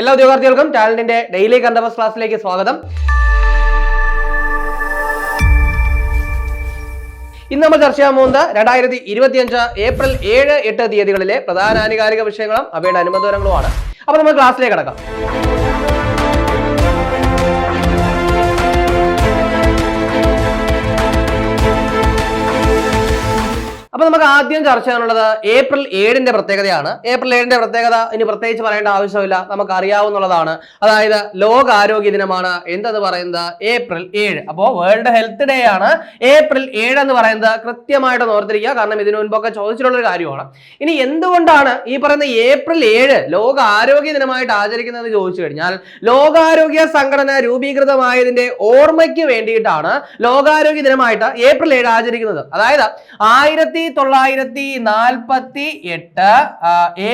എല്ലാ ഉദ്യോഗാർത്ഥികൾക്കും ടാലന്റിന്റെ ഡെയിലി കണ്ടവസ് ക്ലാസ്സിലേക്ക് സ്വാഗതം. ഇന്ന് നമ്മൾ ചർച്ച ചെയ്യാൻ പോകുന്നത് രണ്ടായിരത്തി ഇരുപത്തിയഞ്ച് ഏപ്രിൽ ഏഴ് എട്ട് തീയതികളിലെ പ്രധാന ആനുകാലിക വിഷയങ്ങളും അവയുടെ അനുബന്ധങ്ങളുമാണ് അപ്പൊ നമ്മൾ ക്ലാസ്സിലേക്ക് കടക്കാം. അപ്പൊ നമുക്ക് ആദ്യം ചർച്ച ചെയ്യാനുള്ളത് ഏപ്രിൽ ഏഴിന്റെ പ്രത്യേകതയാണ്. ഏപ്രിൽ ഏഴിന്റെ പ്രത്യേകത ഇനി പ്രത്യേകിച്ച് പറയേണ്ട ആവശ്യമില്ല. നമുക്ക് അറിയാവുന്നതാണ് അതായത് ലോകാരോഗ്യ ദിനമാണ്. എന്തെന്ന് പറയുന്നത്? ഏപ്രിൽ ഏഴ്. അപ്പോൾ വേൾഡ് ഹെൽത്ത് ഡേ ആണ്. ഏപ്രിൽ ഏഴ് എന്ന് പറയുന്നത് കൃത്യമായിട്ട് ഓർത്തിരിക്കുക. കാരണം ഇതിനു മുൻപൊക്കെ ചോദിച്ചിട്ടുള്ള ഒരു കാര്യമാണ്. ഇനി എന്തുകൊണ്ടാണ് ഈ പറയുന്ന ഏപ്രിൽ ഏഴ് ലോക ആരോഗ്യ ദിനമായിട്ട് ആചരിക്കുന്നതെന്ന് ചോദിച്ചു കഴിഞ്ഞാൽ ലോകാരോഗ്യ സംഘടന രൂപീകൃതമായതിന്റെ ഓർമ്മയ്ക്ക് വേണ്ടിയിട്ടാണ് ലോകാരോഗ്യ ദിനമായിട്ട് ഏപ്രിൽ ഏഴ് ആചരിക്കുന്നത്. അതായത് ആയിരത്തി തൊള്ളായിരത്തി നാൽപ്പത്തി എട്ട്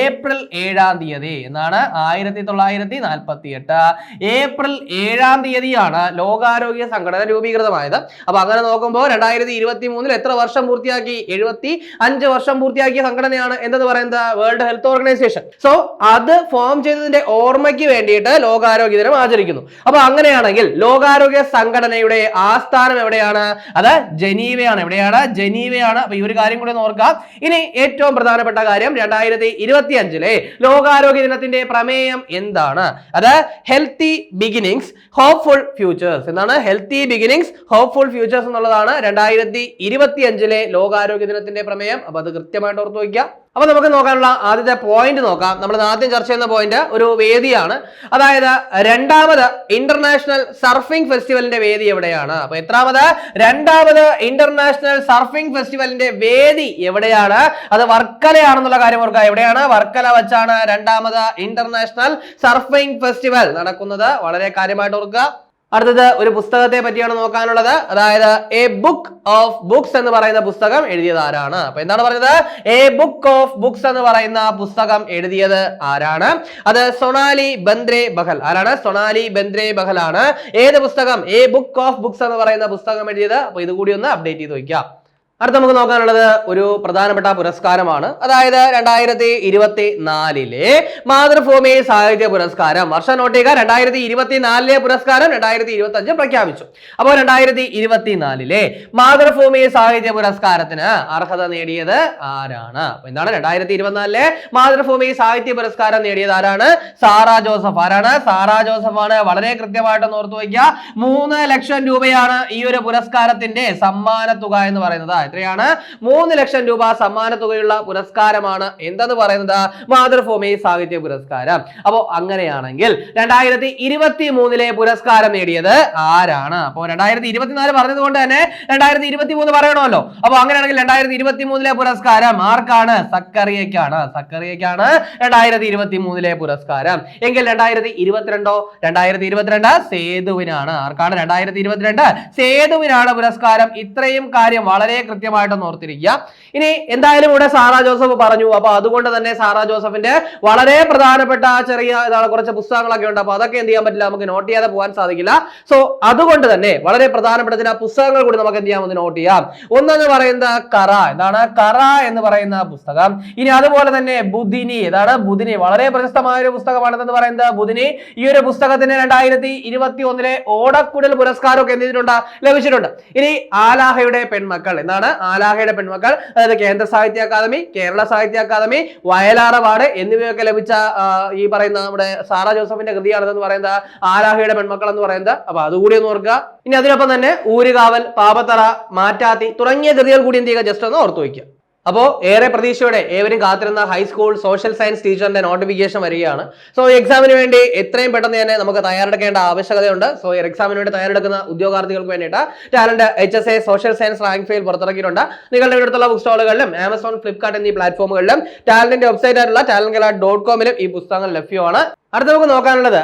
ഏപ്രിൽ ഏഴാം തീയതി. എന്നാണ്? ആയിരത്തി തൊള്ളായിരത്തി നാൽപ്പത്തി എട്ട് ഏപ്രിൽ ഏഴാം തീയതിയാണ് ലോകാരോഗ്യ സംഘടന രൂപീകൃതമായത്. അപ്പൊ അങ്ങനെ നോക്കുമ്പോൾ രണ്ടായിരത്തി ഇരുപത്തി മൂന്നിൽ എത്ര വർഷം പൂർത്തിയാക്കി? എഴുപത്തി അഞ്ച് വർഷം പൂർത്തിയാക്കിയ സംഘടനയാണ് എന്തെന്ന് പറയുന്നത് വേൾഡ് ഹെൽത്ത് ഓർഗനൈസേഷൻ. സോ അത് ഫോം ചെയ്തതിന്റെ ഓർമ്മയ്ക്ക് വേണ്ടിയിട്ട് ലോകാരോഗ്യ ദിനം ആചരിക്കുന്നു. അപ്പൊ അങ്ങനെയാണെങ്കിൽ ലോകാരോഗ്യ സംഘടനയുടെ ആസ്ഥാനം എവിടെയാണ്? അത് ജനീവയാണ്. എവിടെയാണ്? ജനീവയാണ്. അപ്പൊ ഈ ഒരു കാര്യം കൂടി ഒന്ന് ഓർക്കാം. ഇനി ഏറ്റവും പ്രധാനപ്പെട്ട കാര്യം രണ്ടായിരത്തി ഇരുപത്തി അഞ്ചിലെ ലോകാരോഗ്യ ദിനത്തിന്റെ പ്രമേയം എന്താണ്? അത് ഹെൽത്തി ബിഗിനിങ്സ് ഹോപ്പ്ഫുൾ ഫ്യൂച്ചേഴ്സ് എന്താണ്? ഹെൽത്തി ബിഗിനിങ്സ് ഹോപ്പ്ഫുൾ ഫ്യൂച്ചേഴ്സ് എന്നുള്ളതാണ് രണ്ടായിരത്തി ഇരുപത്തി അഞ്ചിലെ ലോകാരോഗ്യ ദിനത്തിന്റെ പ്രമേയം. അപ്പൊ അത് കൃത്യമായിട്ട് ഓർത്ത് വയ്ക്കുക. അപ്പൊ നമുക്ക് നോക്കാനുള്ള ആദ്യത്തെ പോയിന്റ് നോക്കാം. നമ്മൾ ആദ്യം ചർച്ച ചെയ്യുന്ന പോയിന്റ് ഒരു വേദിയാണ്. അതായത് രണ്ടാമത് ഇന്റർനാഷണൽ സർഫിംഗ് ഫെസ്റ്റിവലിന്റെ വേദി എവിടെയാണ്? അപ്പൊ എത്രാമത്? രണ്ടാമത് ഇന്റർനാഷണൽ സർഫിംഗ് ഫെസ്റ്റിവലിന്റെ വേദി എവിടെയാണ്? അത് വർക്കലയാണെന്നുള്ള കാര്യം ഓർക്കുക. എവിടെയാണ്? വർക്കല വെച്ചാണ് രണ്ടാമത് ഇന്റർനാഷണൽ സർഫിംഗ് ഫെസ്റ്റിവൽ നടക്കുന്നത്. വളരെ കാര്യമായിട്ട് ഓർക്കുക. അടുത്തത് ഒരു പുസ്തകത്തെ പറ്റിയാണ് നോക്കാനുള്ളത്. അതായത് എ ബുക്ക് ഓഫ് ബുക്സ് എന്ന് പറയുന്ന പുസ്തകം എഴുതിയത് ആരാണ്? അപ്പൊ എന്താണ് പറഞ്ഞത്? എ ബുക്ക് ഓഫ് ബുക്സ് എന്ന് പറയുന്ന പുസ്തകം എഴുതിയത് ആരാണ്? അത് സൊണാലി ബന്ദ്രേ ബഹൽ. ആരാണ്? സൊണാലി ബന്ദ്രേ ബഹൽ ആണ് ഏത് പുസ്തകം? എ ബുക്ക് ഓഫ് ബുക്സ് എന്ന് പറയുന്ന പുസ്തകം എഴുതിയത്. അപ്പൊ ഇത് കൂടി ഒന്ന് അപ്ഡേറ്റ് ചെയ്ത് വയ്ക്കാം അടുത്ത നമുക്ക് നോക്കാനുള്ളത് ഒരു പ്രധാനപ്പെട്ട പുരസ്കാരമാണ്. അതായത് രണ്ടായിരത്തി ഇരുപത്തി നാലിലെ മാതൃഭൂമി സാഹിത്യ പുരസ്കാരം. വർഷ നോട്ടിക രണ്ടായിരത്തി ഇരുപത്തി നാലിലെ പുരസ്കാരം രണ്ടായിരത്തി ഇരുപത്തി അഞ്ച് പ്രഖ്യാപിച്ചു. അപ്പോൾ രണ്ടായിരത്തി ഇരുപത്തി നാലിലെ മാതൃഭൂമി സാഹിത്യ പുരസ്കാരത്തിന് അർഹത നേടിയത് ആരാണ്? അപ്പൊ എന്താണ് രണ്ടായിരത്തി ഇരുപത്തിനാലിലെ മാതൃഭൂമി സാഹിത്യ പുരസ്കാരം നേടിയത് ആരാണ്? സാറ ജോസഫ്. ആരാണ്? സാറ ജോസഫ് ആണ് വളരെ കൃത്യമായിട്ട് ഓർത്തു വയ്ക്കുക. മൂന്ന് ലക്ഷം രൂപയാണ് ഈ ഒരു പുരസ്കാരത്തിന്റെ സമ്മാന തുക എന്ന് പറയുന്നത്. എത്രയാണ് മൂന്ന് ലക്ഷം രൂപ സമ്മാന തുകയുള്ള പുരസ്കാരമാണ് എന്തെന്ന് പറയുന്നത്? മാതൃഭൂമി സാഹിത്യ പുരസ്കാരം. അപ്പോ അങ്ങനെയാണെങ്കിൽ രണ്ടായിരത്തി ഇരുപത്തി മൂന്നിലെ പുരസ്കാരം നേടിയത് ആരാണ്? അപ്പോൾ രണ്ടായിരത്തി ഇരുപത്തിനാല് പറഞ്ഞതുകൊണ്ട് തന്നെ രണ്ടായിരത്തി ഇരുപത്തി മൂന്ന് പറയണമല്ലോ. അപ്പൊ അങ്ങനെയാണെങ്കിൽ രണ്ടായിരത്തി ഇരുപത്തി മൂന്നിലെ പുരസ്കാരം ആർക്കാണ്? സക്കറിയക്കാണ് സക്കറിയക്കാണ് രണ്ടായിരത്തി ഇരുപത്തി മൂന്നിലെ പുരസ്കാരം. എങ്കിൽ രണ്ടായിരത്തി ഇരുപത്തിരണ്ടോ രണ്ടായിരത്തി ഇരുപത്തിരണ്ട് സേതുവിനാണ്. ആർക്കാണ് രണ്ടായിരത്തി ഇരുപത്തിരണ്ട് സേതുവിനാണ് പുരസ്കാരം. ഇത്രയും കാര്യം വളരെ കൃത്യമായിട്ടൊന്ന് ഓർത്തിരിക്കുക. ഇനി എന്തായാലും ഇവിടെ സാറാ ജോസഫ് പറഞ്ഞു. അപ്പൊ അതുകൊണ്ട് തന്നെ സാറാ ജോസഫിന്റെ വളരെ പ്രധാനപ്പെട്ട ചെറിയ ഇതാണ് കുറച്ച് പുസ്തകങ്ങളൊക്കെ ഉണ്ട്. അപ്പൊ അതൊക്കെ എന്ത് ചെയ്യാൻ പറ്റില്ല നമുക്ക് നോട്ട് ചെയ്യാതെ പോകാൻ സാധിക്കില്ല. സോ അതുകൊണ്ട് തന്നെ വളരെ പ്രധാനപ്പെട്ട ചില പുസ്തകങ്ങൾ കൂടി നമുക്ക് എന്ത് ചെയ്യാം? ഒന്ന് നോട്ട് ചെയ്യാം. ഒന്നെന്ന് പറയുന്നത് കറ. എന്താണ് കറ എന്ന് പറയുന്ന പുസ്തകം. ഇനി അതുപോലെ തന്നെ ബുധിനി. ഏതാണ് ബുധിനി. വളരെ പ്രശസ്തമായ ഒരു പുസ്തകമാണെന്ന് പറയുന്നത് ബുധിനി. ഈ ഒരു പുസ്തകത്തിന് രണ്ടായിരത്തി ഇരുപത്തി ഒന്നിലെ ഓടക്കുടൽ പുരസ്കാരമൊക്കെ എന്ത് ചെയ്തിട്ടുണ്ട്? ലഭിച്ചിട്ടുണ്ട്. ഇനി ആലാഹയുടെ പെൺമക്കൾ. എന്താണ് ആലാഹയുടെ പെൺമക്കൾ. അതായത് കേന്ദ്ര സാഹിത്യ അക്കാദമി കേരള സാഹിത്യ അക്കാദമി വയലാർ അവാർഡ് എന്നിവയൊക്കെ ലഭിച്ച ഈ പറയുന്ന നമ്മുടെ സാറ ജോസഫിന്റെ കൃതിയാണെന്ന് പറയുന്നത് ആലാഹയുടെ പെൺമക്കൾ എന്ന് പറയുന്നത്. അപ്പൊ അതുകൂടി ഒന്ന് ഓർക്കുക. ഇനി അതിനൊപ്പം തന്നെ ഊരുകാവൽ പാപത്തറ മാറ്റാത്തി തുടങ്ങിയ കൃതികൾ കൂടി എന്ത് ചെയ്യുക? ജസ്റ്റ് ഒന്ന് ഓർത്തു വയ്ക്കുക. അപ്പോൾ ഏറെ പ്രതീക്ഷയോടെ ഏവരും കാത്തിരുന്ന ഹൈസ്കൂൾ സോഷ്യൽ സയൻസ് ടീച്ചറിന്റെ നോട്ടിഫിക്കേഷൻ വരികയാണ്. സോ എക്സാമിന് വേണ്ടി എത്രയും പെട്ടെന്ന് തന്നെ നമുക്ക് തയ്യാറെടുക്കേണ്ട ആവശ്യകതയുണ്ട്. സോ എക്സാമിന് വേണ്ടി തയ്യാറെടുക്കുന്ന ഉദ്യോഗാർത്ഥികൾക്ക് വേണ്ടിയിട്ട് talent H S A social science rank file പുറത്തിറക്കിയിട്ടുണ്ട്. നിങ്ങളുടെ അടുത്തുള്ള ബുക്ക് സ്റ്റോളുകളിലും ആമസോൺ ഫ്ലിപ്കാർട്ട് എന്നീ പ്ലാറ്റ്ഫോമുകളിലും ടാലന്റിന്റെ വെബ്സൈറ്റ് ആയിട്ടുള്ള ടാലന്റ് ഡോട്ട് കോമിലും ഈ പുസ്തകങ്ങൾ ലഭ്യമാണ്. അടുത്ത നമുക്ക് നോക്കാനുള്ളത്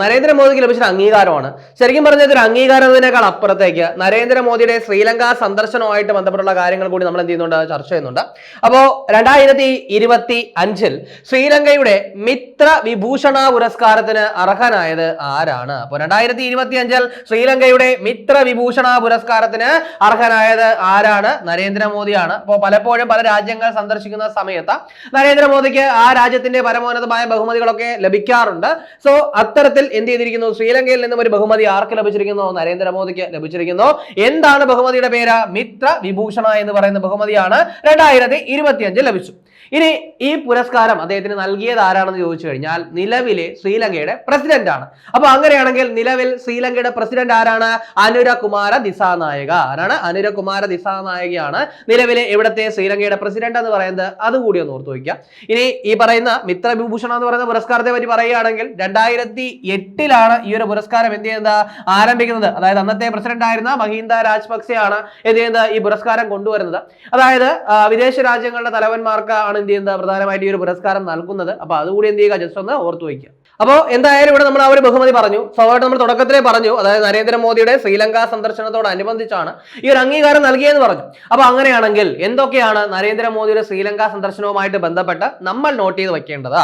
നരേന്ദ്രമോദിക്ക് ലഭിച്ച അംഗീകാരമാണ്. ശരിക്കും പറഞ്ഞാൽ ഒരു അംഗീകാരം എന്നതിനേക്കാൾ അപ്പുറത്തേക്ക് നരേന്ദ്രമോദിയുടെ ശ്രീലങ്ക സന്ദർശനവുമായിട്ട് ബന്ധപ്പെട്ടുള്ള കാര്യങ്ങൾ കൂടി നമ്മൾ എന്ത് ചെയ്യുന്നുണ്ട് ചർച്ച ചെയ്യുന്നുണ്ട്. അപ്പോൾ രണ്ടായിരത്തി ഇരുപത്തി അഞ്ചിൽ ശ്രീലങ്കയുടെ മിത്ര വിഭൂഷണ പുരസ്കാരത്തിന് അർഹനായത് ആരാണ്? അപ്പോൾ രണ്ടായിരത്തി ഇരുപത്തി അഞ്ചിൽ ശ്രീലങ്കയുടെ മിത്ര വിഭൂഷണ പുരസ്കാരത്തിന് അർഹനായത് ആരാണ്? നരേന്ദ്രമോദിയാണ്. അപ്പോൾ പലപ്പോഴും പല രാജ്യങ്ങൾ സന്ദർശിക്കുന്ന സമയത്ത് നരേന്ദ്രമോദിക്ക് ആ രാജ്യത്തിന്റെ പരമോന്നതമായ ബഹുമതികളൊക്കെ ലഭിക്കാറുണ്ട്. ലഭിക്കാറുണ്ട്. സോ അത്തരത്തിൽ എന്ത് ചെയ്തിരിക്കുന്നു? ശ്രീലങ്കയിൽ നിന്നും ഒരു ബഹുമതി ആർക്ക് ലഭിച്ചിരിക്കുന്നു? നരേന്ദ്രമോദിക്ക് ലഭിച്ചിരിക്കുന്നു. എന്താണ് ബഹുമതിയുടെ പേര്? മിത്ര വിഭൂഷണ എന്ന് പറയുന്ന ബഹുമതിയാണ് രണ്ടായിരത്തി ഇരുപത്തിയഞ്ച് ലഭിച്ചു. ഇനി ഈ പുരസ്കാരം അദ്ദേഹത്തിന് നൽകിയത് ആരാണെന്ന് ചോദിച്ചു കഴിഞ്ഞാൽ നിലവിലെ ശ്രീലങ്കയുടെ പ്രസിഡന്റ് ആണ്. അപ്പൊ അങ്ങനെയാണെങ്കിൽ നിലവിൽ ശ്രീലങ്കയുടെ പ്രസിഡന്റ് ആരാണ്? അനുര കുമാര ദിസാനായക. ആരാണ്? അനുര കുമാര ദിസാനായകയാണ് നിലവിലെ ഇവിടുത്തെ ശ്രീലങ്കയുടെ പ്രസിഡന്റ് എന്ന് പറയുന്നത്. അതുകൂടി ഒന്ന് ഓർത്ത് വയ്ക്കുക. ഇനി ഈ പറയുന്ന മിത്രവിഭൂഷണ എന്ന് പറയുന്ന പുരസ്കാരത്തെ പറ്റി പറയുകയാണെങ്കിൽ രണ്ടായിരത്തി എട്ടിലാണ് ഈ ഒരു പുരസ്കാരം എന്ത് ചെയ്യുന്നത്? ആരംഭിക്കുന്നത്. അതായത് അന്നത്തെ പ്രസിഡന്റ് ആയിരുന്ന മഹീന്ദ രാജപക്സെയാണ് എന്ത് ചെയ്യുന്നത് ഈ പുരസ്കാരം കൊണ്ടുവരുന്നത്. അതായത് വിദേശ രാജ്യങ്ങളുടെ തലവന്മാർക്ക് ആണ് എന്ത് ചെയ്യുന്നത് പ്രധാനമായിട്ട് ഈ ഒരു പുരസ്കാരം നൽകുന്നത്? അപ്പൊ അതുകൂടി എന്ത് ചെയ്യുക? ജസ്റ്റ് ഒന്ന് ഓർത്തു വയ്ക്കുക. അപ്പോൾ എന്തായാലും ഇവിടെ നമ്മൾ ആ ഒരു ബഹുമതി പറഞ്ഞു. സ്വാഭാവികമായിട്ട് നമ്മൾ തുടക്കത്തിലേ പറഞ്ഞു. അതായത് നരേന്ദ്രമോദിയുടെ ശ്രീലങ്ക സന്ദർശനത്തോടനുബന്ധിച്ചാണ് ഈ ഒരു അംഗീകാരം നൽകിയെന്ന് പറഞ്ഞു. അപ്പോൾ അങ്ങനെയാണെങ്കിൽ എന്തൊക്കെയാണ് നരേന്ദ്രമോദിയുടെ ശ്രീലങ്ക സന്ദർശനവുമായിട്ട് ബന്ധപ്പെട്ട് നമ്മൾ നോട്ട് ചെയ്ത് വെക്കേണ്ടത്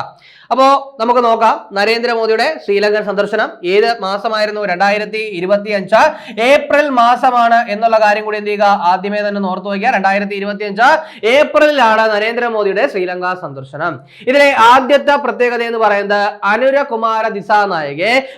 അപ്പോൾ നമുക്ക് നോക്കാം. നരേന്ദ്രമോദിയുടെ ശ്രീലങ്കൻ സന്ദർശനം ഏത് മാസമായിരുന്നു? രണ്ടായിരത്തി ഇരുപത്തി അഞ്ച് ഏപ്രിൽ മാസമാണ് എന്നുള്ള കാര്യം കൂടി എന്ത് ചെയ്യുക? ആദ്യമേ തന്നെ ഓർത്തു വയ്ക്കുക. രണ്ടായിരത്തി ഇരുപത്തി അഞ്ച് ഏപ്രിലാണ് നരേന്ദ്രമോദിയുടെ ശ്രീലങ്ക സന്ദർശനം. ഇതിലെ ആദ്യത്തെ പ്രത്യേകത എന്ന് പറയുന്നത് അനുരകുമാര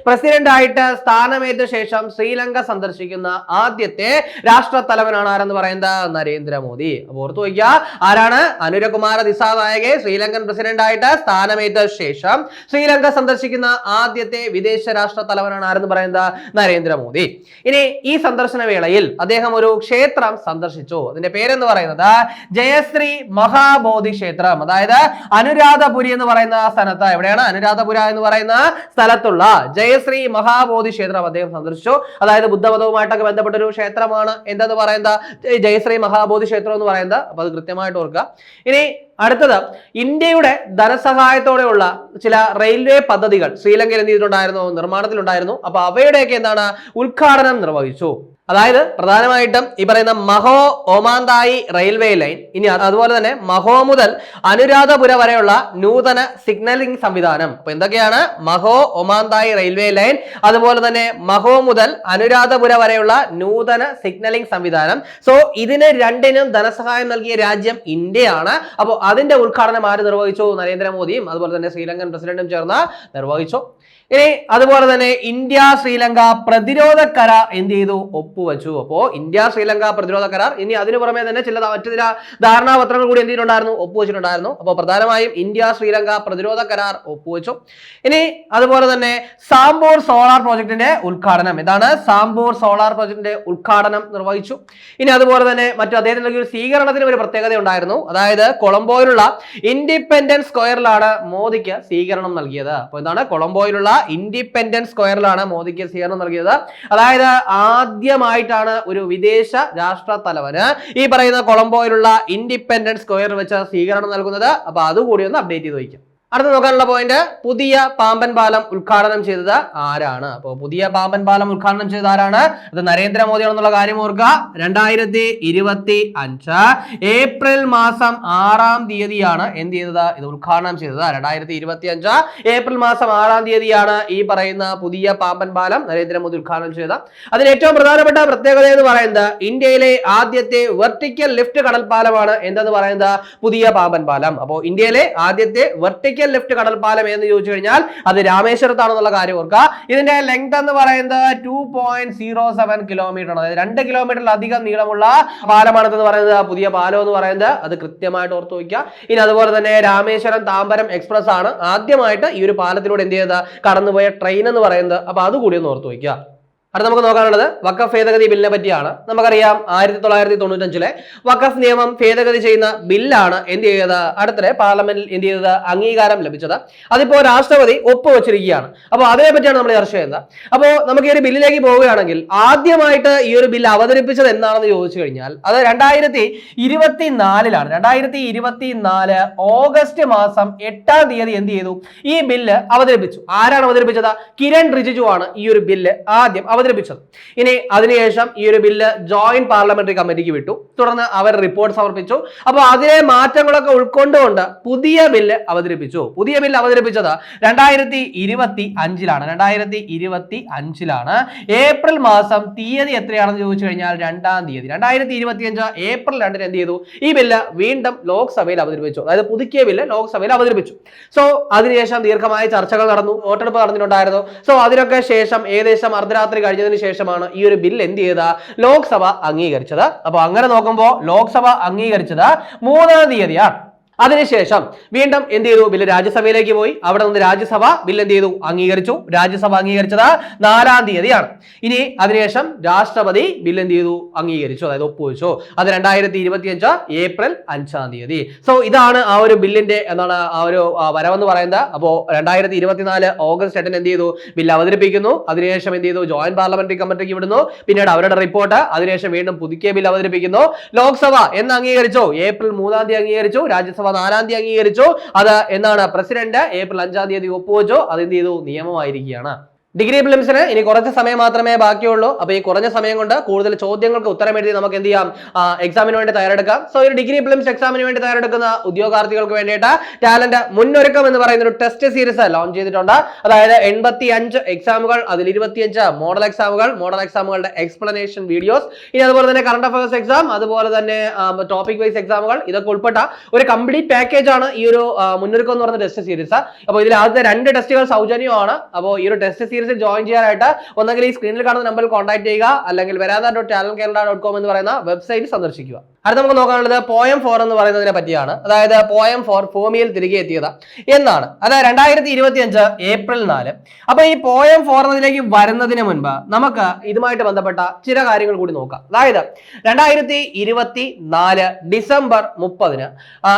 പ്രസിഡന്റ് ആയിട്ട് സ്ഥാനമേറ്റ ശേഷം ശ്രീലങ്ക സന്ദർശിക്കുന്ന ആദ്യത്തെ രാഷ്ട്ര തലവനാണ് ആരെന്ന് പറയുന്നത്? നരേന്ദ്രമോദി. അപ്പൊ ഓർത്തു വയ്ക്കുക. ആരാണ്? അനുരകുമാര ദിസാനായകെ ശ്രീലങ്കൻ പ്രസിഡന്റ് ആയിട്ട് സ്ഥാനമേറ്റ ശേഷം ശ്രീലങ്ക സന്ദർശിക്കുന്ന ആദ്യത്തെ വിദേശ രാഷ്ട്ര തലവനാണ് ആരെന്ന് പറയുന്നത്? നരേന്ദ്രമോദി. ഇനി ഈ സന്ദർശന വേളയിൽ അദ്ദേഹം ഒരു ക്ഷേത്രം സന്ദർശിച്ചു. അതിന്റെ പേരെന്ന് പറയുന്നത് ജയശ്രീ മഹാബോധി ക്ഷേത്രം. അതായത് അനുരാധപുരി എന്ന് പറയുന്ന സ്ഥലത്ത്. എവിടെയാണ് അനുരാധപുര എന്ന് പറയുന്ന സ്ഥലത്തുള്ള ജയശ്രീ മഹാബോധി ക്ഷേത്രം അദ്ദേഹം സന്ദർശിച്ചു. അതായത് ബുദ്ധമതവുമായിട്ടൊക്കെ ബന്ധപ്പെട്ട ഒരു ക്ഷേത്രമാണ് എന്തെന്ന് പറയുന്നത്? ജയശ്രീ മഹാബോധി ക്ഷേത്രം എന്ന് പറയുന്നത്. അപ്പൊ അത് കൃത്യമായിട്ട് ഓർക്കുക. ഇനി അടുത്തത് ഇന്ത്യയുടെ ധനസഹായത്തോടെയുള്ള ചില റെയിൽവേ പദ്ധതികൾ ശ്രീലങ്കയിൽ എന്ത് ചെയ്തിട്ടുണ്ടായിരുന്നു? നിർമ്മാണത്തിലുണ്ടായിരുന്നു. അപ്പൊ അവയുടെയൊക്കെ എന്താണ്? ഉദ്ഘാടനം നിർവഹിച്ചു. അതായത് പ്രധാനമായിട്ടും ഈ പറയുന്ന മഹോ ഓമാന്തായി റെയിൽവേ ലൈൻ ഇനി അതുപോലെ തന്നെ മഹോ മുതൽ അനുരാധപുര വരെയുള്ള നൂതന സിഗ്നലിംഗ് സംവിധാനം. അപ്പൊ എന്തൊക്കെയാണ്? മഹോ ഒമാന്തായി റെയിൽവേ ലൈൻ അതുപോലെ തന്നെ മഹോ മുതൽ അനുരാധപുര വരെയുള്ള നൂതന സിഗ്നലിംഗ് സംവിധാനം. സോ ഇതിന് രണ്ടിനും ധനസഹായം നൽകിയ രാജ്യം ഇന്ത്യയാണ്. അപ്പോൾ അതിന്റെ ഉദ്ഘാടനം ആര് നിർവഹിച്ചു? നരേന്ദ്രമോദിയും അതുപോലെ തന്നെ ശ്രീലങ്കൻ പ്രസിഡന്റും ചേർന്ന് നിർവഹിച്ചു. ഇനി അതുപോലെ തന്നെ ഇന്ത്യ ശ്രീലങ്ക പ്രതിരോധ കരാർ എന്ത് ചെയ്തു? ഒപ്പുവെച്ചു അപ്പോ ഇന്ത്യ ശ്രീലങ്ക പ്രതിരോധ കരാർ. ഇനി അതിനു പുറമെ തന്നെ ചില മറ്റു ചില ധാരണാപത്രങ്ങൾ കൂടി എന്ത് ചെയ്തിട്ടുണ്ടായിരുന്നു? ഒപ്പുവെച്ചിട്ടുണ്ടായിരുന്നു അപ്പോൾ പ്രധാനമായും ഇന്ത്യ ശ്രീലങ്ക പ്രതിരോധ കരാർ ഒപ്പുവെച്ചു ഇനി അതുപോലെ തന്നെ സാംബോർ സോളാർ പ്രോജക്ടിന്റെ ഉദ്ഘാടനം. ഇതാണ് സാംബോർ സോളാർ പ്രോജക്ടിന്റെ ഉദ്ഘാടനം നിർവഹിച്ചു. ഇനി അതുപോലെ തന്നെ മറ്റു അദ്ദേഹത്തിന് നൽകിയ സ്വീകരണത്തിന് ഒരു പ്രത്യേകത ഉണ്ടായിരുന്നു. അതായത് കൊളംബോയിലുള്ള ഇൻഡിപെൻഡൻസ് സ്ക്വയറിലാണ് മോദിക്ക് സ്വീകരണം നൽകിയത്. അപ്പോൾ എന്താണ്? കൊളംബോയിലുള്ള ഇൻഡിപെൻഡൻസ് സ്ക്വയറിലാണ് മോദിക്ക് സ്വീകരണം നൽകിയത്. അതായത് ആദ്യമായിട്ടാണ് ഒരു വിദേശ രാഷ്ട്ര തലവന് ഈ പറയുന്ന കൊളംബോയിലുള്ള ഇൻഡിപെൻഡൻസ് സ്ക്വയർ വെച്ച് സ്വീകരണം നൽകുന്നത്. അപ്പൊ അതുകൂടി ഒന്ന് അപ്ഡേറ്റ് ചെയ്ത് വയ്ക്കും. അടുത്ത നോക്കാനുള്ള പോയിന്റ് പുതിയ പാമ്പൻ പാലം ഉദ്ഘാടനം ചെയ്തത് ആരാണ്? അപ്പോൾ പുതിയ പാമ്പൻ പാലം ഉദ്ഘാടനം ചെയ്തത് ആരാണ്? അത് നരേന്ദ്രമോദിയാണെന്നുള്ള കാര്യം ഓർക്കുക. രണ്ടായിരത്തി ഇരുപത്തി അഞ്ച് ഏപ്രിൽ മാസം ആറാം തീയതിയാണ് എന്ത് ചെയ്തത്? ഇത് ഉദ്ഘാടനം ചെയ്തത് രണ്ടായിരത്തി ഇരുപത്തി അഞ്ച് ഏപ്രിൽ മാസം ആറാം തീയതിയാണ് ഈ പറയുന്ന പുതിയ പാമ്പൻ പാലം നരേന്ദ്രമോദി ഉദ്ഘാടനം ചെയ്തത്. അതിൽ ഏറ്റവും പ്രധാനപ്പെട്ട പ്രത്യേകത എന്ന് പറയുന്നത് ഇന്ത്യയിലെ ആദ്യത്തെ വെർട്ടിക്കൽ ലിഫ്റ്റ് കടൽപ്പാലമാണ്. എന്തെന്ന് പറയുന്നത്? പുതിയ പാമ്പൻ പാലം. അപ്പോൾ ഇന്ത്യയിലെ ആദ്യത്തെ വെർട്ടിക്കൽ ലിഫ്റ്റ് പാലം എന്ന് ചോദിച്ചു കഴിഞ്ഞാൽ അത് രാമേശ്വരത്താണെന്നുള്ള കാര്യം ഓർക്കുക. ഇതിന്റെ ലെങ്ത് എന്ന് പറയുന്നത് two point zero seven kilometre ആണ്. അതായത് രണ്ട് കിലോമീറ്ററിലധികം നീളമുള്ള പാലമാണ് എന്ന് പറയുന്നത് പുതിയ പാലം എന്ന് പറയുന്നത് അത് കൃത്യമായിട്ട് ഓർത്ത് വയ്ക്കുക. ഇനി അതുപോലെ തന്നെ രാമേശ്വരം താമ്പരം എക്സ്പ്രസ് ആണ്. ആദ്യമായിട്ട് ഈ ഒരു പാലത്തിലൂടെ എന്ത് ചെയ്തത്? കടന്നുപോയ ട്രെയിൻ എന്ന് പറയുന്നത്. അപ്പൊ അതുകൂടി ഒന്ന് ഓർത്ത് വയ്ക്കുക. അടുത്ത നമുക്ക് നോക്കാനുള്ളത് വക്കഫ് ഭേദഗതി ബില്ലിനെ പറ്റിയാണ്. നമുക്കറിയാം ആയിരത്തി തൊള്ളായിരത്തി തൊണ്ണൂറ്റഞ്ചിലെ വക്കഫ് നിയമം ഭേദഗതി ചെയ്യുന്ന ബില്ലാണ് എന്ത് ചെയ്തത്? അടുത്തിടെ പാർലമെന്റിൽ എന്ത് ചെയ്തത്? അംഗീകാരം ലഭിച്ചത്. അതിപ്പോ രാഷ്ട്രപതി ഒപ്പുവെച്ചിരിക്കുകയാണ്. അപ്പോൾ അതിനെ പറ്റിയാണ് നമ്മൾ ചർച്ച ചെയ്യുന്നത്. അപ്പോൾ നമുക്ക് ഈ ഒരു ബില്ലിലേക്ക് പോവുകയാണെങ്കിൽ ആദ്യമായിട്ട് ഈ ഒരു ബില്ല് അവതരിപ്പിച്ചത് എന്താണെന്ന് ചോദിച്ചു കഴിഞ്ഞാൽ അത് രണ്ടായിരത്തി ഇരുപത്തിനാലിലാണ് രണ്ടായിരത്തി ഇരുപത്തിനാല് ഓഗസ്റ്റ് മാസം എട്ടാം തീയതി എന്ത് ചെയ്തു? ഈ ബില്ല് അവതരിപ്പിച്ചു. ആരാണ് അവതരിപ്പിച്ചത്? കിരൺ റിജിജു ആണ് ഈ ഒരു ബില്ല് ആദ്യം അവതരിപ്പിച്ചത്. ഇനി അതിനുശേഷം ഈ ഒരു ബില്ല് ജോയിന്റ് പാർലമെന്ററി കമ്മിറ്റിക്ക് വിട്ടു. തുടർന്ന് അവർ റിപ്പോർട്ട് സമർപ്പിച്ചു. അപ്പോൾ അതിലെ മാറ്റങ്ങളൊക്കെ ഉൾക്കൊണ്ടുകൊണ്ട് പുതിയ ബില്ല് അവതരിപ്പിച്ചു. പുതിയ ബില്ല് അവതരിപ്പിച്ചത് രണ്ടായിരത്തി ഇരുപത്തി അഞ്ചിലാണ് രണ്ടായിരത്തി ഇരുപത്തി അഞ്ചിലാണ് ഏപ്രിൽ മാസം തീയതി എത്രയാണെന്ന് ചോദിച്ചു കഴിഞ്ഞാൽ രണ്ടാം തീയതി. രണ്ടായിരത്തി ഇരുപത്തി അഞ്ച് ഏപ്രിൽ രണ്ടിന് എന്ത് ചെയ്തു? ഈ ബില്ല് വീണ്ടും ലോക്സഭയിൽ അവതരിപ്പിച്ചു. അതായത് പുതുക്കിയ ബില്ല് ലോക്സഭയിൽ അവതരിപ്പിച്ചു. സോ അതിനുശേഷം ദീർഘമായ ചർച്ചകൾ നടന്നു. വോട്ടെടുപ്പ് നടന്നിട്ടുണ്ടായിരുന്നു. സോ അതിനൊക്കെ ശേഷം ഏകദേശം അർദ്ധരാത്രി കഴിഞ്ഞതിന് ശേഷമാണ് ഈ ഒരു ബിൽ എന്ത് ചെയ്ത ലോക്സഭ അംഗീകരിച്ചത്. അപ്പൊ അങ്ങനെ നോക്കുമ്പോൾ ലോക്സഭ അംഗീകരിച്ചത് മൂന്നാം തീയതിയാണ്. അതിനുശേഷം വീണ്ടും എന്ത് ചെയ്തു? ബില്ല് രാജ്യസഭയിലേക്ക് പോയി. അവിടെ നിന്ന് രാജ്യസഭ ബില്ല് എന്ത് ചെയ്തു? അംഗീകരിച്ചു. രാജ്യസഭ അംഗീകരിച്ചത് നാലാം തീയതിയാണ്. ഇനി അതിനുശേഷം രാഷ്ട്രപതി ബില്ല് എന്ത് ചെയ്തു? അംഗീകരിച്ചു. അതായത് ഒപ്പുവെച്ചു. അത് രണ്ടായിരത്തി ഇരുപത്തി അഞ്ച് ഏപ്രിൽ അഞ്ചാം തീയതി. സോ ഇതാണ് ആ ഒരു ബില്ലിന്റെ എന്താണ് ആ ഒരു വരവെന്ന് പറയുന്നത്. അപ്പോൾ രണ്ടായിരത്തി ഇരുപത്തിനാല് ഓഗസ്റ്റ് എട്ടിന് എന്ത് ചെയ്തു? ബില്ല് അവതരിപ്പിക്കുന്നു. അതിനുശേഷം എന്ത് ചെയ്തു? ജോയിന്റ് പാർലമെന്ററി കമ്മിറ്റിക്ക് വിടുന്നു. പിന്നീട് അവരുടെ റിപ്പോർട്ട്. അതിനുശേഷം വീണ്ടും പുതുക്കിയ ബില്ല് അവതരിപ്പിക്കുന്നു. ലോക്സഭ എന്ന് അംഗീകരിച്ചു. ഏപ്രിൽ മൂന്നാം തീയതി അംഗീകരിച്ചു. രാജ്യസഭ നാലാം തീയതി അംഗീകരിച്ചു. അത് എന്താണ് പ്രസിഡന്റ് ഏപ്രിൽ അഞ്ചാം തീയതി ഒപ്പുവെച്ചു? അത് എന്ത് ചെയ്തു? നിയമമായിരിക്കുകയാണ്. ഡിഗ്രി പ്രിലിംസിന് ഇനി കുറച്ച് സമയം മാത്രമേ ബാക്കിയുള്ളൂ. അപ്പോൾ ഈ കുറഞ്ഞ സമയം കൊണ്ട് കൂടുതൽ ചോദ്യങ്ങൾക്ക് ഉത്തരം എഴുതി നമുക്ക് എന്ത് ചെയ്യാം? എക്സാമിന് വേണ്ടി തയ്യാറെടുക്കാം. സോ ഒരു ഡിഗ്രി പ്രിലിംസ് എക്സാമിന് വേണ്ടി തയ്യാറെടുക്കുന്ന ഉദ്യോഗാർത്ഥികൾക്ക് വേണ്ടിയിട്ട് ടാലന്റ് മുന്നൊരുക്കം എന്ന് പറയുന്ന ഒരു ടെസ്റ്റ് സീരീസ് ലോഞ്ച് ചെയ്തിട്ടുണ്ട്. അതായത് എൺപത്തി അഞ്ച് എക്സാമുകൾ അതിൽ ഇരുപത്തിയഞ്ച് മോഡൽ എക്സാമുകൾ മോഡൽ എക്സാമുകളുടെ എക്സ്പ്ലനേഷൻ വീഡിയോസ് ഇനി അതുപോലെ തന്നെ കറണ്ട് അഫയേഴ്സ് എക്സാം അതുപോലെ തന്നെ ടോപ്പിക് വൈസ് എക്സാമുകൾ ഇതൊക്കെ ഉൾപ്പെട്ട ഒരു കംപ്ലീറ്റ് പാക്കേജ് ആണ് ഈ ഒരു മുന്നൊരുക്കം എന്ന് പറയുന്ന ടെസ്റ്റ് സീരീസ് അപ്പോൾ ഇതിൽ ആദ്യത്തെ രണ്ട് ടെസ്റ്റുകൾ സൗജന്യമാണ്. അപ്പോൾ ഈ ഒരു ടെസ്റ്റ് സീരീസിൽ ജോയിൻ ചെയ്യാനായിട്ട് ഒന്നെങ്കിൽ ഈ സ്ക്രീനിൽ കാണുന്ന നമ്പറിൽ കോൺടാക്ട് ചെയ്യുക അല്ലെങ്കിൽ വരാതാ dot channel Kerala dot com എന്ന് പറയുന്ന വെബ്സൈറ്റ് സന്ദർശിക്കുക. അടുത്ത നമുക്ക് നോക്കാനുള്ളത് പോയം ഫോർ എന്ന് പറയുന്നതിനെ പറ്റിയാണ്. അതായത് പോയം ഫോർ ഭൂമിയിൽ തിരികെ എത്തിയത്. എന്നാണ്. അതായത് രണ്ടായിരത്തി ഇരുപത്തി അഞ്ച് ഏപ്രിൽ നാല്. അപ്പൊ ഈ പോയം ഫോർ എന്നതിലേക്ക് വരുന്നതിന് മുൻപ് നമുക്ക് ഇതുമായിട്ട് ബന്ധപ്പെട്ട ചില കാര്യങ്ങൾ കൂടി നോക്കാം. അതായത് രണ്ടായിരത്തി ഇരുപത്തി നാല് ഡിസംബർ മുപ്പതിന്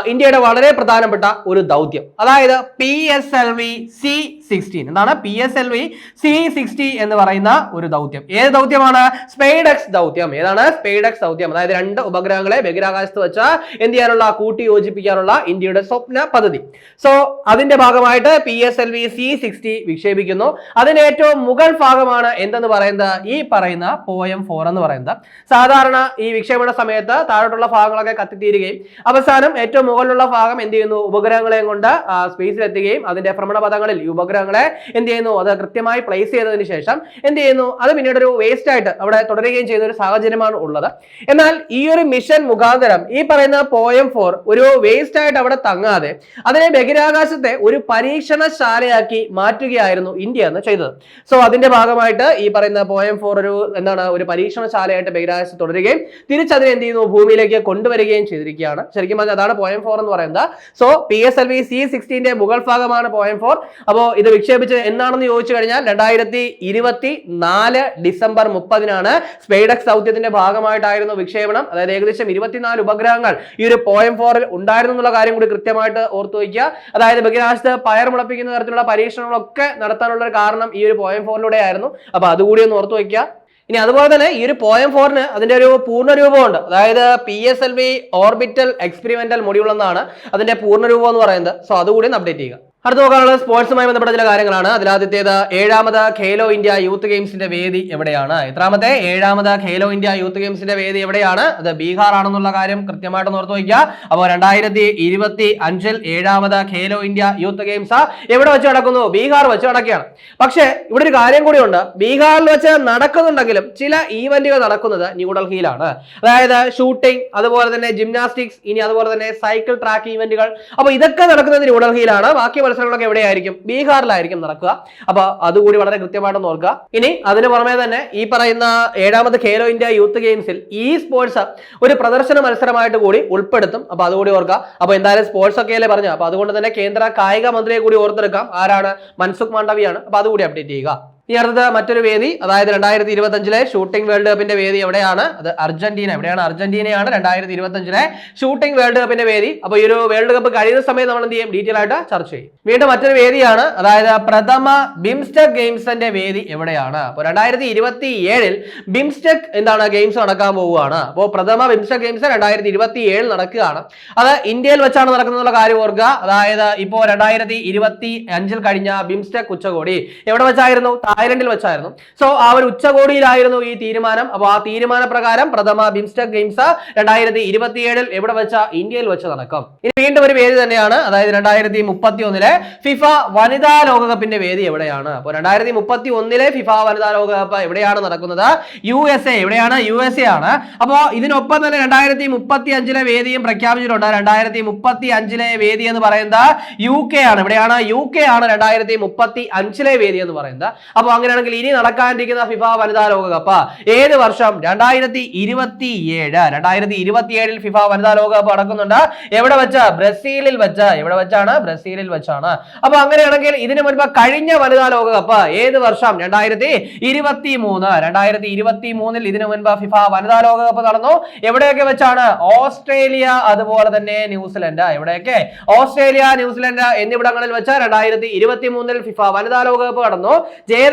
ഇന്ത്യയുടെ വളരെ പ്രധാനപ്പെട്ട ഒരു ദൗത്യം. അതായത് P S L V C sixteen എന്താണ്? P S L V C sixty എന്ന് പറയുന്ന ഒരു ദൗത്യം. ഏത് ദൗത്യമാണ്? സ്പെയ്ഡെക്സ് ദൗത്യം. ഏതാണ്? സ്പെയ്ഡെക്സ് ദൗത്യം. അതായത് രണ്ട് ഉപഗ്രഹങ്ങളെ ബഹിരാകാശത്ത് വെച്ച് എന്ത് ചെയ്യാനുള്ള കൂട്ടി യോജിപ്പിക്കാനുള്ള ഇന്ത്യയുടെ സ്വപ്ന പദ്ധതി. സോ അതിന്റെ ഭാഗമായിട്ട് P S L V C sixty വിക്ഷേപിക്കുന്നു. അതിന്റെ ഏറ്റവും മുകൾ ഭാഗമാണ് എന്തെന്ന് പറയുന്നത്? ഈ പറയുന്ന പോയം ഫോർ എന്ന് പറയുന്നത്. സാധാരണ ഈ വിക്ഷേപണ സമയത്ത് താഴോട്ടുള്ള ഭാഗങ്ങളൊക്കെ കത്തിത്തീരുകയും അവസാനം ഏറ്റവും മുകളിലുള്ള ഭാഗം എന്ത് ചെയ്യുന്നു? ഉപഗ്രഹങ്ങളെയും കൊണ്ട് സ്പേസിൽ എത്തുകയും അതിന്റെ ഭ്രമണപഥങ്ങളിൽ ഈ ഉപഗ്രഹങ്ങളെ എന്ത് ചെയ്യുന്നു? അത് കൃത്യമായി പ്ലേസ് ചെയ്തതിന് ശേഷം എന്ത് ചെയ്യുന്നു? അത് പിന്നീട് ഒരു വേസ്റ്റ് ആയിട്ട് അവിടെ തുടരുകയും ചെയ്യുന്ന ഒരു സാഹചര്യമാണ് ഉള്ളത്. എന്നാൽ ഈ ഒരു മിഷൻ മുഖാന്തരം ഈ പറയുന്ന പോയം ഫോർ ഒരു വേസ്റ്റ് ആയിട്ട് അവിടെ തങ്ങാതെ അതിനെ ബഹിരാകാശത്തെ ഒരു പരീക്ഷണശാലയാക്കി മാറ്റുകയായിരുന്നു ഇന്ത്യ എന്ന് ചെയ്തത്. സോ അതിന്റെ ഭാഗമായിട്ട് ഈ പറയുന്ന പോയം ഫോർ ഒരു എന്താണ് ഒരു പരീക്ഷണശാലയായിട്ട് ബഹിരാകാശത്ത് തുടരുകയും തിരിച്ചതിനെ എന്ത് ചെയ്യുന്നു ഭൂമിയിലേക്ക് കൊണ്ടുവരികയും ചെയ്തിരിക്കുകയാണ്. ശരിക്കും പറഞ്ഞാൽ അതാണ് പോയം ഫോർ എന്ന് പറയുന്നത്. So P S L V C സിക്സ്റ്റീന്റെ മുകൾ ഭാഗമാണ് പോയം ഫോർ അപ്പോൾ ഇത് വിക്ഷേപിച്ചത് എന്നാണെന്ന് ചോദിച്ചു കഴിഞ്ഞാൽ രണ്ടായിരത്തി ഇരുപത്തി നാല് ഡിസംബർ മുപ്പതിനാണ് സ്പെയ്ഡക്സ് ദൗത്യത്തിന്റെ ഭാഗമായിട്ടായിരുന്നു വിക്ഷേപണം. അതായത് ഏകദേശം ഇരുപത്തിനാല് ഉപഗ്രഹങ്ങൾ ഈ ഒരു പോയം ഫോറിൽ ഉണ്ടായിരുന്നു എന്നുള്ള കാര്യം കൂടി കൃത്യമായിട്ട് ഓർത്തു വയ്ക്കുക. അതായത് ബഹിരാകാശത്ത് പയർ മുളപ്പിക്കുന്ന തരത്തിലുള്ള പരീക്ഷണങ്ങളൊക്കെ നടത്താനുള്ള ഒരു കാരണം ഈ ഒരു പോയം ഫോറിലൂടെ ആയിരുന്നു അപ്പൊ അതുകൂടി ഒന്ന് ഓർത്തു വയ്ക്കുക. ഇനി അതുപോലെ തന്നെ ഈ ഒരു പോയം ഫോറിന് അതിന്റെ ഒരു പൂർണ രൂപമുണ്ട് അതായത് P S L V orbital experimental module എന്നാണ് അതിന്റെ പൂർണ രൂപം എന്ന് പറയുന്നത്. സോ അതുകൂടി ഒന്ന് അപ്ഡേറ്റ് ചെയ്യുക. അടുത്ത നോക്കാനുള്ളത് സ്പോർട്സുമായി ബന്ധപ്പെട്ട ചില കാര്യങ്ങളാണ്. അതിലാദ്യത്തേത് ഏഴാമത് ഖേലോ ഇന്ത്യ യൂത്ത് ഗെയിംസിന്റെ വേദി എവിടെയാണ്? എത്രാമത്തെ? ഏഴാമത് ഖേലോ ഇന്ത്യ യൂത്ത് ഗെയിംസിന്റെ വേദി എവിടെയാണ്? അത് ബീഹാർ ആണെന്നുള്ള കാര്യം കൃത്യമായിട്ട് ഓർത്ത് വയ്ക്കുക. അപ്പോൾ രണ്ടായിരത്തി ഇരുപത്തി അഞ്ചിൽ ഏഴാമത് ഖേലോ ഇന്ത്യ യൂത്ത് ഗെയിംസ് എവിടെ വെച്ച് നടക്കുന്നു? ബീഹാർ വെച്ച് നടക്കുകയാണ്. പക്ഷേ ഇവിടെ ഒരു കാര്യം കൂടിയുണ്ട്. ബീഹാറിൽ വെച്ച് നടക്കുന്നുണ്ടെങ്കിലും ചില ഈവന്റുകൾ നടക്കുന്നത് ന്യൂഡൽഹിയിലാണ് അതായത് ഷൂട്ടിംഗ് അതുപോലെ തന്നെ ജിംനാസ്റ്റിക്സ് ഇനി അതുപോലെ തന്നെ സൈക്കിൾ ട്രാക്ക് ഈവന്റുകൾ അപ്പോൾ ഇതൊക്കെ നടക്കുന്നത് ന്യൂഡൽഹിയിലാണ് ബാക്കി മത്സരങ്ങളൊക്കെ എവിടെയായിരിക്കും? ബീഹാറിലായിരിക്കും നടക്കുക. അപ്പൊ അതുകൂടി വളരെ കൃത്യമായിട്ട് ഓർക്കുക. ഇനി അതിന് പുറമെ തന്നെ ഈ പറയുന്ന ഏഴാമത് ഖേലോ ഇന്ത്യ യൂത്ത് ഗെയിംസിൽ ഈ സ്പോർട്സ് ഒരു പ്രദർശന മത്സരമായിട്ട് കൂടി ഉൾപ്പെടുത്തും. അപ്പൊ അതുകൂടി ഓർക്കുക. അപ്പൊ എന്തായാലും സ്പോർട്സ് ഒക്കെ അല്ലേ പറഞ്ഞു അപ്പൊ അതുകൊണ്ട് തന്നെ കേന്ദ്ര കായിക മന്ത്രിയെ കൂടി ഓർത്തെടുക്കാം. ആരാണ്? മൻസുഖ് മാണ്ഡവിയാണ്. അപ്പൊ അതുകൂടി അപ്ഡേറ്റ് ചെയ്യുക. ഇനി അടുത്തത് മറ്റൊരു വേദി അതായത് രണ്ടായിരത്തി ഇരുപത്തി അഞ്ചിലെ ഷൂട്ടിംഗ് വേൾഡ് കപ്പിന്റെ വേദി എവിടെയാണ്? അത് അർജന്റീന. എവിടെയാണ് അർജന്റീനയാണ് രണ്ടായിരത്തി ഇരുപത്തി അഞ്ചിലെ ഷൂട്ടിംഗ് വേൾഡ് കപ്പിന്റെ വേദി. അപ്പോൾ ഈ ഒരു വേൾഡ് കപ്പ് കഴിയുന്ന സമയത്ത് നമ്മൾ എന്ത് ചെയ്യും? ഡീറ്റെയിൽ ആയിട്ട് ചർച്ച ചെയ്യും. വീണ്ടും മറ്റൊരു വേദിയാണ് അതായത് പ്രഥമ ബിംസ്റ്റെക് ഗെയിംസിന്റെ വേദി എവിടെയാണ്? അപ്പോൾ രണ്ടായിരത്തി ഇരുപത്തി ഏഴിൽ ബിംസ്റ്റെക് എന്താണ്? ഗെയിംസ് നടക്കാൻ പോവുകയാണ്. അപ്പോൾ പ്രഥമ ബിംസ്റ്റെക് ഗെയിംസ് രണ്ടായിരത്തി ഇരുപത്തി ഏഴിൽ നടക്കുകയാണ്. അത് ഇന്ത്യയിൽ വെച്ചാണ് നടക്കുന്ന കാര്യം ഓർക്കുക. അതായത് ഇപ്പോ രണ്ടായിരത്തി ഇരുപത്തി അഞ്ചിൽ കഴിഞ്ഞ ബിംസ്റ്റെക് ഉച്ചകോടി. എവിടെ വെച്ചായിരുന്നു? തായ്ലൻഡിൽ വെച്ചായിരുന്നു. സോ ആ ഒരു ഉച്ചകോടിയിലായിരുന്നു ഈ തീരുമാനം. അപ്പോൾ ആ തീരുമാന പ്രകാരം പ്രഥമ ബിംസ്റ്റെക് ഗെയിംസ് രണ്ടായിരത്തി ഇരുപത്തിയേഴിൽ എവിടെ വെച്ച ഇന്ത്യയിൽ വെച്ച് നടക്കും. ഇനി വീണ്ടും ഒരു വേദി തന്നെയാണ്. അതായത് രണ്ടായിരത്തി മുപ്പത്തി ഒന്നിലെ ഫിഫ വനിതാ ലോകകപ്പിന്റെ വേദി എവിടെയാണ്? അപ്പോൾ രണ്ടായിരത്തി മുപ്പത്തി ഒന്നിലെ ഫിഫ വനിതാ ലോകകപ്പ് എവിടെയാണ് നടക്കുന്നത്? യു എസ് എ എവിടെയാണ്? യു എസ് എ ആണ്. അപ്പോൾ ഇതിനൊപ്പം തന്നെ രണ്ടായിരത്തി മുപ്പത്തി അഞ്ചിലെ വേദിയും പ്രഖ്യാപിച്ചിട്ടുണ്ട്. രണ്ടായിരത്തി മുപ്പത്തി അഞ്ചിലെ വേദി എന്ന് പറയുന്നത് യു കെ ആണ്. എവിടെയാണ്? യു കെ ആണ് രണ്ടായിരത്തി മുപ്പത്തി അഞ്ചിലെ വേദി എന്ന് പറയുന്നത്. അപ്പോൾ അങ്ങനെയാണെങ്കിൽ ഇനി നടക്കാനിരിക്കുന്ന ഫിഫ വനിതാ ലോകകപ്പ്. ഏത് വർഷം? രണ്ടായിരത്തി ഇരുപത്തി ഏഴ് രണ്ടായിരത്തി ഇരുപത്തി ഏഴിൽ ഫിഫ വനിതാ ലോകകപ്പ് നടക്കുന്നുണ്ട്. എവിടെ വെച്ച്? ബ്രസീലിൽ വെച്ച്. എവിടെ വെച്ചാണ്? ബ്രസീലിൽ വെച്ചാണ്. അപ്പൊ അങ്ങനെയാണെങ്കിൽ ഇതിനു മുൻപ് കഴിഞ്ഞ വനിതാ ലോകകപ്പ് ഏത് വർഷം? രണ്ടായിരത്തി ഇരുപത്തി മൂന്ന് രണ്ടായിരത്തി ഇരുപത്തി മൂന്നിൽ ഇതിനു മുൻപ് ഫിഫ വനിതാ ലോകകപ്പ് നടന്നു. എവിടെയൊക്കെ വെച്ചാണ്? ഓസ്ട്രേലിയ അതുപോലെ തന്നെ ന്യൂസിലൻഡ്. എവിടെയൊക്കെ? ഓസ്ട്രേലിയ ന്യൂസിലൻഡ് എന്നിവിടങ്ങളിൽ വെച്ച് രണ്ടായിരത്തി ഇരുപത്തി മൂന്നിൽ ഫിഫ വനിതാ ലോകകപ്പ് നടന്നു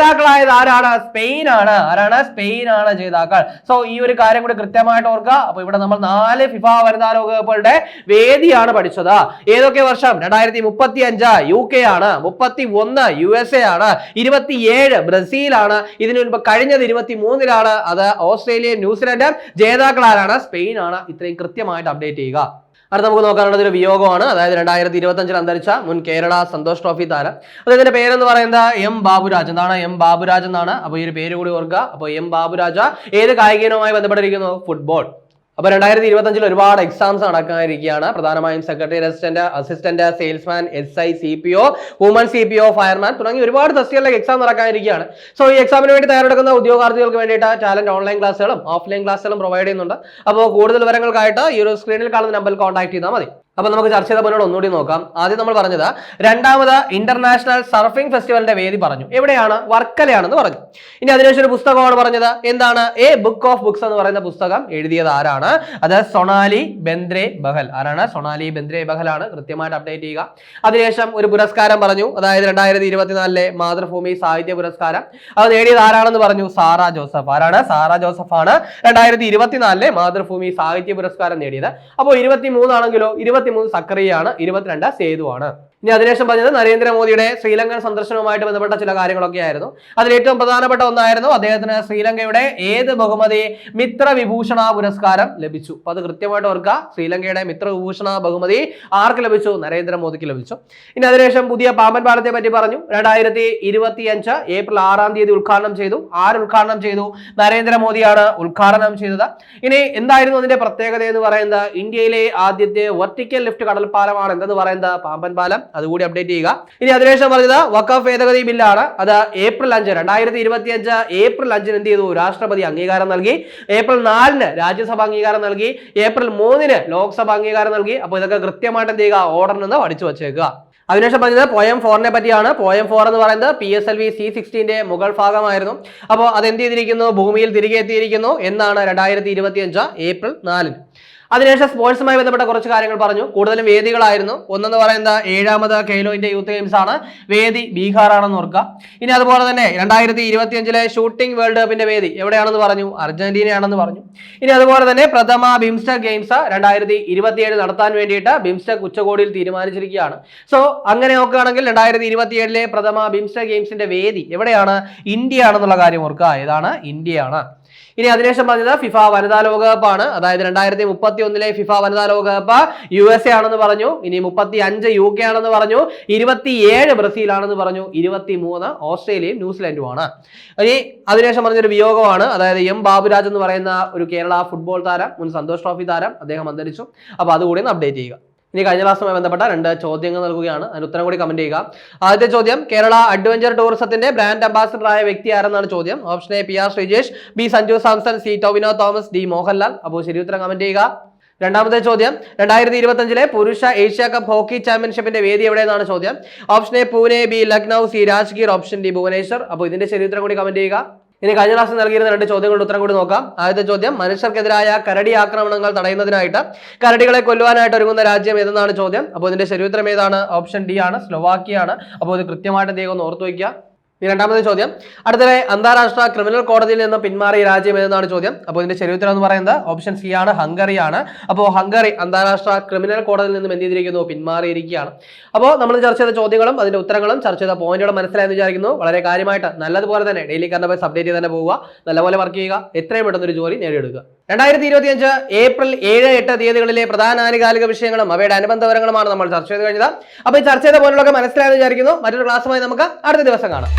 ജേതാക്കളായത് ആരാണ്? സ്പെയിൻ ആണ് ആരാണ്? സ്പെയിൻ ആണ് ജേതാക്കൾ. സോ ഈ ഒരു കാര്യം കൂടി കൃത്യമായിട്ട് ഓർക്കുക. അപ്പൊ ഇവിടെ നമ്മൾ നാല് ഫിഫ വനിതാ ലോകകപ്പുകളുടെ വേദിയാണ് പഠിച്ചത്. ഏതൊക്കെ വർഷം? രണ്ടായിരത്തി മുപ്പത്തി അഞ്ച് യു കെ ആണ്. മുപ്പത്തി ഒന്ന് യു എസ് എ ആണ്. ഇരുപത്തിയേഴ് ബ്രസീലാണ്. ഇതിനു മുൻപ് കഴിഞ്ഞത് ഇരുപത്തി മൂന്നിലാണ് അത് ഓസ്ട്രേലിയ ന്യൂസിലൻഡ് ജേതാക്കൾ ആരാണ് സ്പെയിൻ ആണ് ഇത്രയും കൃത്യമായിട്ട് അപ്ഡേറ്റ് ചെയ്യുക. അടുത്ത നമുക്ക് നോക്കാനുള്ളത് ഒരു വിയോഗമാണ്. അതായത് രണ്ടായിരത്തി ഇരുപത്തി അഞ്ചിൽ അന്തരിച്ച മുൻ കേരള സന്തോഷ് ട്രോഫി താരം. അദ്ദേഹത്തിന്റെ പേരെന്ന് പറയുന്നത് എം ബാബുരാജ്. എന്താണ് എം ബാബുരാജ് എന്നാണ്. അപ്പോൾ ഈ ഒരു പേര് കൂടി ഓർക്കുക. അപ്പോൾ എം ബാബുരാജ ഏത് കായികനുമായി ബന്ധപ്പെട്ടിരിക്കുന്നു? ഫുട്ബോൾ. അപ്പൊ രണ്ടായിരത്തി ഇരുപത്തഞ്ചിൽ ഒരുപാട് എക്സാംസ് നടക്കാനിരിക്കുകയാണ്. പ്രധാനമായും secretary assistant assistant salesman S I C P O woman C P O fireman തുടങ്ങി ഒരുപാട് തസ്തികളിലേക്ക് എക്സാം നടക്കാനിരിക്കുകയാണ്. സോ ഈ എക്സാമിന് വേണ്ടി തയ്യാറെടുക്കുന്ന ഉദ്യോഗാർത്ഥികൾക്ക് വേണ്ടിയിട്ട് ടാലന്റ് ഓൺലൈൻ ക്ലാസ്സുകളും ഓഫ്ലൈൻ ക്ലാസ്സുകളും പ്രൊവൈഡ് ചെയ്യുന്നുണ്ട്. അപ്പോൾ കൂടുതൽ വിവരങ്ങൾക്കായിട്ട് ഈ ഒരു സ്ക്രീനിൽ കാണുന്ന നമ്പറിൽ കോൺടാക്ട് ചെയ്താൽ മതി. അപ്പൊ നമുക്ക് ചർച്ച ചെയ്ത പോലോട് ഒന്നുകൂടി നോക്കാം. ആദ്യം നമ്മൾ പറഞ്ഞത് രണ്ടാമത് ഇന്റർനാഷണൽ സർഫിംഗ് ഫെസ്റ്റിവലിന്റെ വേദി പറഞ്ഞു. എവിടെയാണ്? വർക്കലയാണെന്ന് പറഞ്ഞു. ഇനി അതിനുശേഷം ഒരു പുസ്തകമാണ് പറഞ്ഞത്. എന്താണ്? എ ബുക്ക് ഓഫ് ബുക്സ് എന്ന് പറയുന്ന പുസ്തകം എഴുതിയത് ആരാണ്? അത് സൊണാലി ബെന്ദ്രെ ബഹൽ. ആരാണ്? സൊണാലി ബെന്ദ്രെ ബഹലാണ് കൃത്യമായിട്ട് അപ്ഡേറ്റ് ചെയ്യുക. അതിനുശേഷം ഒരു പുരസ്കാരം പറഞ്ഞു. അതായത് രണ്ടായിരത്തി ഇരുപത്തിനാലിലെ മാതൃഭൂമി സാഹിത്യ പുരസ്കാരം. അത് നേടിയത് ആരാണെന്ന് പറഞ്ഞു? Sara Joseph. ആരാണ്? സാറ ജോസഫാണ് രണ്ടായിരത്തി ഇരുപത്തിനാലിലെ മാതൃഭൂമി സാഹിത്യ പുരസ്കാരം നേടിയത്. അപ്പോൾ ഇരുപത്തി മൂന്നാണെങ്കിലോ ഇരുപത്തിമൂന്ന് സക്രിയാണ് ഇരുപത്തിരണ്ട് സേതുവാണ്. ഇനി അതിനുശേഷം പറഞ്ഞത് നരേന്ദ്രമോദിയുടെ ശ്രീലങ്കൻ സന്ദർശനവുമായിട്ട് ബന്ധപ്പെട്ട ചില കാര്യങ്ങളൊക്കെ ആയിരുന്നു അതിൽ ഏറ്റവും പ്രധാനപ്പെട്ട ഒന്നായിരുന്നു അദ്ദേഹത്തിന് ശ്രീലങ്കയുടെ ഏത് ബഹുമതി മിത്രവിഭൂഷണ പുരസ്കാരം ലഭിച്ചു. അപ്പൊ അത് കൃത്യമായിട്ട് ഓർക്കുക ശ്രീലങ്കയുടെ മിത്രവിഭൂഷണ ബഹുമതി ആർക്ക് ലഭിച്ചു? നരേന്ദ്രമോദിക്ക് ലഭിച്ചു. ഇനി അതിനുശേഷം പുതിയ പാമ്പൻ പാലത്തെ പറ്റി പറഞ്ഞു. രണ്ടായിരത്തി ഇരുപത്തി അഞ്ച് ഏപ്രിൽ ആറാം തീയതി ഉദ്ഘാടനം ചെയ്തു. ആര് ഉദ്ഘാടനം ചെയ്തു? നരേന്ദ്രമോദിയാണ് ഉദ്ഘാടനം ചെയ്തത്. ഇനി എന്തായിരുന്നു അതിന്റെ പ്രത്യേകത എന്ന് പറയുന്നത്? ഇന്ത്യയിലെ ആദ്യത്തെ വെർട്ടിക്കൽ ലിഫ്റ്റ് കടൽപ്പാലമാണ് എന്തെന്ന് പറയുന്നത്? പാമ്പൻ പാലം. അതുകൂടി അപ്ഡേറ്റ് ചെയ്യുക. ഇനി അതിനുശേഷം പറഞ്ഞത് വക്കഫ് ഭേദഗതി ബില്ലാണ്. അത് ഏപ്രിൽ അഞ്ച് രണ്ടായിരത്തി ഇരുപത്തി അഞ്ച് ഏപ്രിൽ അഞ്ചിന് എന്ത് ചെയ്തു? രാഷ്ട്രപതി അംഗീകാരം നൽകി. ഏപ്രിൽ നാലിന് രാജ്യസഭ അംഗീകാരം നൽകി. ഏപ്രിൽ മൂന്നിന് ലോക്സഭ അംഗീകാരം നൽകി. അപ്പോൾ ഇതൊക്കെ കൃത്യമായിട്ട് എന്ത് ചെയ്യുക? ഓർഡറിൽ നിന്ന് പഠിച്ചു വച്ചേക്കുക. അതിനുശേഷം പറഞ്ഞത് പോയം ഫോറിനെ പറ്റിയാണ്. പോയം ഫോർ എന്ന് പറയുന്നത് P S L V C സിക്സ്റ്റീന്റെ മുകൾ ഭാഗമായിരുന്നു. അപ്പോൾ അത് എന്ത് ചെയ്തിരിക്കുന്നു? ഭൂമിയിൽ തിരികെ എത്തിയിരിക്കുന്നു എന്നാണ് രണ്ടായിരത്തി ഇരുപത്തി അഞ്ച് ഏപ്രിൽ നാലിന്. അതിനുശേഷം സ്പോർട്സുമായി ബന്ധപ്പെട്ട കുറച്ച് കാര്യങ്ങൾ പറഞ്ഞു. കൂടുതലും വേദികളായിരുന്നു. ഒന്നെന്ന് പറയുന്നത് ഏഴാമത് ഇന്ത്യ യൂത്ത് ഗെയിംസ് ആണ്. വേദി ബീഹാർ ആണെന്ന് ഓർക്കുക. ഇനി അതുപോലെ തന്നെ രണ്ടായിരത്തി ഇരുപത്തി അഞ്ചിലെ ഷൂട്ടിംഗ് വേൾഡ് കപ്പിന്റെ വേദി എവിടെയാണെന്ന് പറഞ്ഞു? അർജന്റീനയാണെന്ന് പറഞ്ഞു. ഇനി അതുപോലെ തന്നെ പ്രഥമ ബിംസ്റ്റെക് ഗെയിംസ് രണ്ടായിരത്തി ഇരുപത്തിയേഴ് നടത്താൻ വേണ്ടിയിട്ട് ബിംസ്റ്റെക് ഉച്ചകോടിയിൽ തീരുമാനിച്ചിരിക്കുകയാണ്. സോ അങ്ങനെ നോക്കുകയാണെങ്കിൽ രണ്ടായിരത്തി ഇരുപത്തിയേഴിലെ പ്രഥമ ബിംസ്റ്റെക് ഗെയിംസിന്റെ വേദി എവിടെയാണ്? ഇന്ത്യ ആണെന്നുള്ള കാര്യം ഓർക്കുക. ഏതാണ്? ഇന്ത്യയാണ്. ഇനി അതിനുശേഷം പറഞ്ഞത് ഫിഫ വനിതാ ലോകകപ്പാണ് അതായത് രണ്ടായിരത്തി മുപ്പത്തി ഒന്നിലെ ഫിഫ വനിതാ ലോകകപ്പ് യു എസ് എ ആണെന്ന് പറഞ്ഞു. ഇനി മുപ്പത്തി അഞ്ച് യു കെ ആണെന്ന് പറഞ്ഞു. ഇരുപത്തിയേഴ് ബ്രസീൽ ആണെന്ന് പറഞ്ഞു. ഇരുപത്തി മൂന്ന് ഓസ്ട്രേലിയയും ന്യൂസിലൻഡുമാണ് ഇനി അതിനുശേഷം പറഞ്ഞൊരു വിയോഗമാണ്. അതായത് എം ബാബുരാജ് എന്ന് പറയുന്ന ഒരു കേരള ഫുട്ബോൾ താരം മുൻ സന്തോഷ് ട്രോഫി താരം അദ്ദേഹം അന്തരിച്ചു. അപ്പൊ അതുകൂടി ഒന്ന് അപ്ഡേറ്റ് ചെയ്യുക. ഇനി കഴിഞ്ഞ ക്ലാസ്സുമായി ബന്ധപ്പെട്ട രണ്ട് ചോദ്യങ്ങൾ നൽകുകയാണ്. അതിന് ഉത്തരം കൂടി കമന്റ് ചെയ്യുക. ആദ്യത്തെ ചോദ്യം കേരള അഡ്വഞ്ചർ ടൂറിസത്തിന്റെ ബ്രാൻഡ് അംബാസിഡർ ആയ വ്യക്തി ആരെന്നാണ് ചോദ്യം? Option A P R Sreejesh. B Sanju Samson. C Tovino Thomas. D Mohanlal. അപ്പോൾ ശരി ഉത്തരം കമന്റ് ചെയ്യുക. രണ്ടാമത്തെ ചോദ്യം രണ്ടായിരത്തി ഇരുപത്തഞ്ചിലെ പുരുഷ ഏഷ്യ കപ്പ് ഹോക്കി ചാമ്പ്യൻഷിപ്പിന്റെ വേദി എവിടെയെന്നാണ് ചോദ്യം? Option A Pune B Lucknow C Rajgir option D Bhubaneswar. അപ്പോൾ ഇതിന്റെ ശരി ഉത്തരം കൂടി കമന്റ് ചെയ്യുക. ഇനി കഴിഞ്ഞ ക്ലാസ് നൽകിയിരുന്ന രണ്ട് ചോദ്യങ്ങളുടെ ഉത്തരം കൂടി നോക്കാം. ആദ്യത്തെ ചോദ്യം മനുഷ്യർക്കെതിരായ കരടി ആക്രമണങ്ങൾ തടയുന്നതിനായിട്ട് കരടികളെ കൊല്ലുവാനായിട്ട് ഒരുങ്ങുന്ന രാജ്യം ഏതെന്നാണ് ചോദ്യം? അപ്പോൾ ഇതിന്റെ ശരി ഉത്തരം ഏതാണ്? ഓപ്ഷൻ ഡി ആണ് സ്ലൊവാക്കിയാണ്. അപ്പോൾ ഇത് കൃത്യമായിട്ട് എന്ത് ചെയ്യുക ഒന്ന് ഓർത്തു വയ്ക്കുക ഈ രണ്ടാമത്തെ ചോദ്യം. അടുത്തത് അന്താരാഷ്ട്ര ക്രിമിനൽ കോടതിയിൽ നിന്ന് പിന്മാറിയ രാജ്യം ഏതെന്നാണ് ചോദ്യം? അപ്പോൾ ഇതിന്റെ ശരി ഉത്തരം എന്ന് പറയുന്നത് ഓപ്ഷൻ സി ആണ് ഹംഗറിയാണ് അപ്പോൾ ഹംഗറി അന്താരാഷ്ട്ര ക്രിമിനൽ കോടതിയിൽ നിന്നും എന്ത് ചെയ്തിരിക്കുന്നു? പിന്മാറിയിരിക്കുകയാണ്. അപ്പോൾ നമ്മൾ ചർച്ച ചെയ്ത ചോദ്യങ്ങളും അതിന്റെ ഉത്തരങ്ങളും ചർച്ച ചെയ്ത പോയിന്റുകളും മനസ്സിലായെന്ന് വിചാരിക്കുന്നു. വളരെ കാര്യമായിട്ട് നല്ലതുപോലെ തന്നെ ഡെയിലി കറണ്ട് അപ്ഡേറ്റ് ചെയ്ത് തന്നെ പോവുക. നല്ലപോലെ വർക്ക് ചെയ്യുക. എത്രയും പെട്ടെന്ന് ഒരു ജോലി നേടിയെടുക്കുക. രണ്ടായിരത്തി ഇരുപത്തിയഞ്ച് ഏപ്രിൽ ഏഴ് എട്ട് തീയതികളിലെ പ്രധാന ആനുകാലിക വിഷയങ്ങളും അവയുടെ അനുബന്ധ വിവരങ്ങളുമാണ് നമ്മൾ ചർച്ച ചെയ്ത് കഴിഞ്ഞത്. അപ്പോൾ ഈ ചർച്ച ചെയ്ത പോലുള്ളതൊക്കെ മനസ്സിലായെന്ന് വിചാരിക്കുന്നു. മറ്റൊരു ക്ലാസ്സുമായി നമുക്ക് അടുത്ത ദിവസം കാണാം.